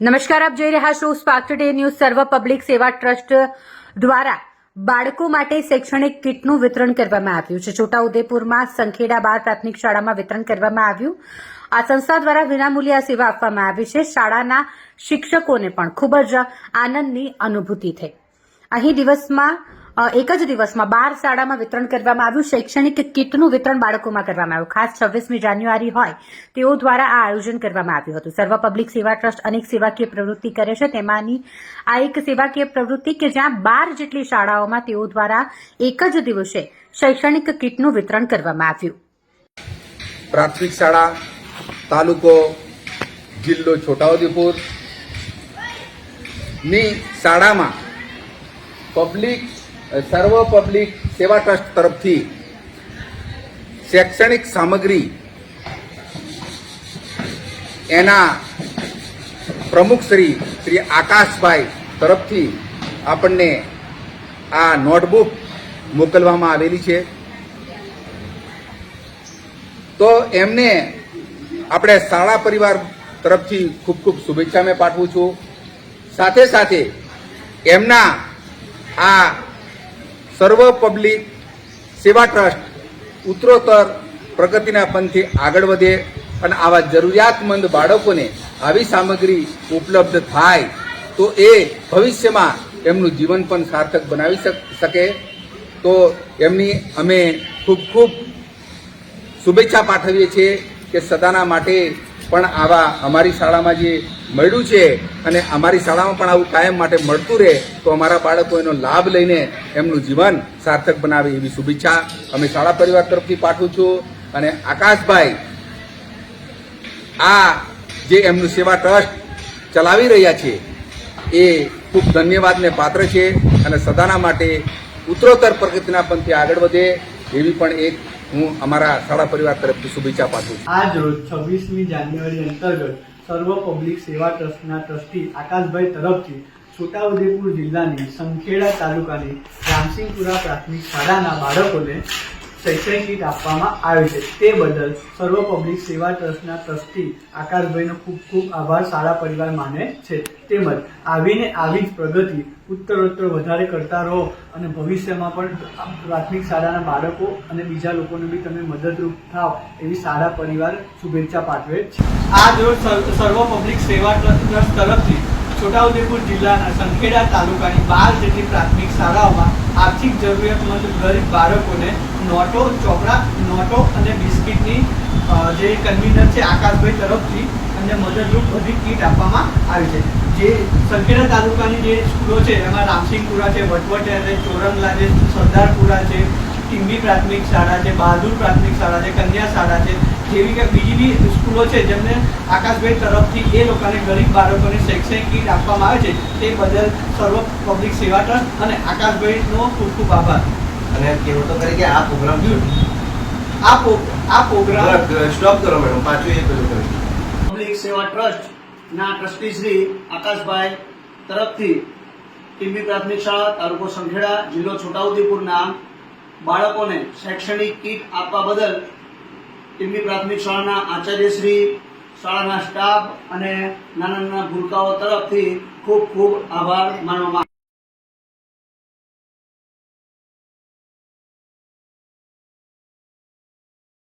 નમસ્કાર, આપ જોઈ રહ્યા છો સ્પાર્ક ટુડે ન્યૂઝ સર્વ પબ્લિક સેવા ટ્રસ્ટ દ્વારા બાળકો માટે શૈક્ષણિક કીટનું વિતરણ કરવામાં આવ્યું છે. છોટાઉદેપુરમાં સંખેડા બાર પ્રાથમિક શાળામાં વિતરણ કરવામાં આવ્યું. આ સંસ્થા દ્વારા વિનામૂલ્ય આ સેવા આપવામાં આવી છે. શાળાના શિક્ષકોને પણ ખૂબ જ આનંદની અનુભૂતિ થઈ. અહીં દિવસમાં એક જ દિવસમાં બાર શાળામાં વિતરણ કરવામાં આવ્યું. શૈક્ષણિક કીટનું વિતરણ બાળકોમાં કરવામાં આવ્યું. ખાસ છવ્વીસમી જાન્યુઆરી હોય તેઓ દ્વારા આ આયોજન કરવામાં આવ્યું હતું. સર્વ પબ્લિક સેવા ટ્રસ્ટ અનેક સેવાકીય પ્રવૃત્તિ કરે છે. તેમાંની આ એક સેવાકીય પ્રવૃત્તિ કે જ્યાં બાર જેટલી શાળાઓમાં તેઓ દ્વારા એક જ દિવસે શૈક્ષણિક કીટનું વિતરણ કરવામાં આવ્યું. પ્રાથમિક શાળા, તાલુકો, જિલ્લો છોટાઉદેપુરની શાળામાં પબ્લિક સર્વ પબ્લિક સેવા ટ્રસ્ટ તરફથી શૈક્ષણિક સામગ્રી એના પ્રમુખ શ્રી શ્રી આકાશભાઈ તરફથી આપણને આ નોટબુક મોકલવામાં આવેલી છે. તો એમને આપણે શાળા પરિવાર તરફથી ખૂબ ખૂબ શુભેચ્છા મેં પાઠવું છું. સાથે સાથે એમના આ સર્વ પબ્લિક સેવા ટ્રસ્ટ ઉત્તરોત્તર પ્રગતિના પંથે આગળ વધે અને આવા જરૂરિયાતમંદ બાળકોને આવી સામગ્રી ઉપલબ્ધ થાય તો એ ભવિષ્યમાં એમનું જીવન પણ સાર્થક બનાવી શક- તો એમની અમે ખૂબ ખૂબ શુભેચ્છા પાઠવીએ છીએ કે સદાના માટે પણ આવા અમારી શાળામાં જે મળ્યું છે અને અમારી શાળામાં પણ આવું કાયમ માટે મળતું રહે તો અમારા બાળકો એનો લાભ લઈને એમનું જીવન સાર્થક બનાવે એવી શુભેચ્છા અમે શાળા પરિવાર તરફથી પાઠવું છું. અને આકાશભાઈ આ જે એમનું સેવા ટ્રસ્ટ ચલાવી રહ્યા છે, એ ખૂબ ધન્યવાદને પાત્ર છે અને સદાના માટે ઉત્તરોત્તર પ્રગતિના પંથે આગળ વધે એવી પણ એક હું અમારા શાળા પરિવાર તરફથી શુભેચ્છા પાઠવું છું. આજ રોજ છવ્વીસમી જાન્યુઆરી અંતર્ગત સર્વ પબ્લિક સેવા ટ્રસ્ટના ટ્રસ્ટી આકાશભાઈ તરફથી છોટાઉદેપુર જિલ્લાની સંખેડા તાલુકાની રામસિંહપુરા પ્રાથમિક શાળાના બાળકોને શૈક્ષણિક કીટ આપવામાં આવે છે. તે બદલ સર્વ પબ્લિક સેવા ટ્રસ્ટના ટ્રસ્ટી આકાશભાઈનો ખૂબ ખૂબ આભાર. શાળા પરિવાર માને છે. તેમજ આવીને આવી જ પ્રગતિ ઉત્તરોત્તર વધારે કરતા રહો અને ભવિષ્યમાં પણ પ્રાથમિક શાળાના બાળકો અને બીજા લોકોને બી તમે મદદરૂપ થાવ એવી શાળા પરિવાર શુભેચ્છા પાઠવે છે. આજ રોજ સર્વ પબ્લિક સેવા ટ્રસ્ટ તરફથી છોટાઉદેપુર જિલ્લાના સંખેડા તાલુકાની બાર જેટલી પ્રાથમિક શાળાઓમાં આર્થિક જરૂરિયાતમંદ ગરીબ બાળકોને નોટો, ચોપડા, નોટો અને બિસ્કિટની જે કન્વીનર છે આકાશભાઈ તરફથી અને મદદરૂપ બધી કીટ આપવામાં આવી છે. જે સંખેડા તાલુકાની જે સ્કૂલો છે, એમાં રામસિંહપુરા છે વટવટિયા છે, ચોરંગલા છે, સરદારપુરા છે, ટીંબી પ્રાથમિક શાળા છે, બહાદુર પ્રાથમિક શાળા છે, કન્યા શાળા છે જેવી કે બીજી બી સ્કૂલો છે જેમને આકાશભાઈ તરફથી એ લોકોને ગરીબ બાળકોને શૈક્ષણિક કીટ આપવામાં આવે છે તે બદલ સર્વ પબ્લિક સેવા ટ્રસ્ટ અને આકાશભાઈનો ખૂબ ખૂબ આભાર. અને કેવો તો કરે કે આ પ્રોગ્રામ આ આ પ્રોગ્રામ સ્ટોપ કરો મેડમ પાછું એ પેલું કરી પબ્લિક સેવા ટ્રસ્ટના ટ્રસ્ટી શ્રી આકાશભાઈ તરફથી ટીમ્બી પ્રાથમિક શાળા તાલુકો સંખેડા જિલ્લો છોટાઉદેપુરના બાળકોને શૈક્ષણિક કીટ આપવા બદલ ટીમ્બી પ્રાથમિક શાળાના આચાર્યશ્રી શાળાના સ્ટાફ અને નાના નાના ભૂલકાઓ તરફથી ખૂબ ખૂબ આભાર માનવામાં.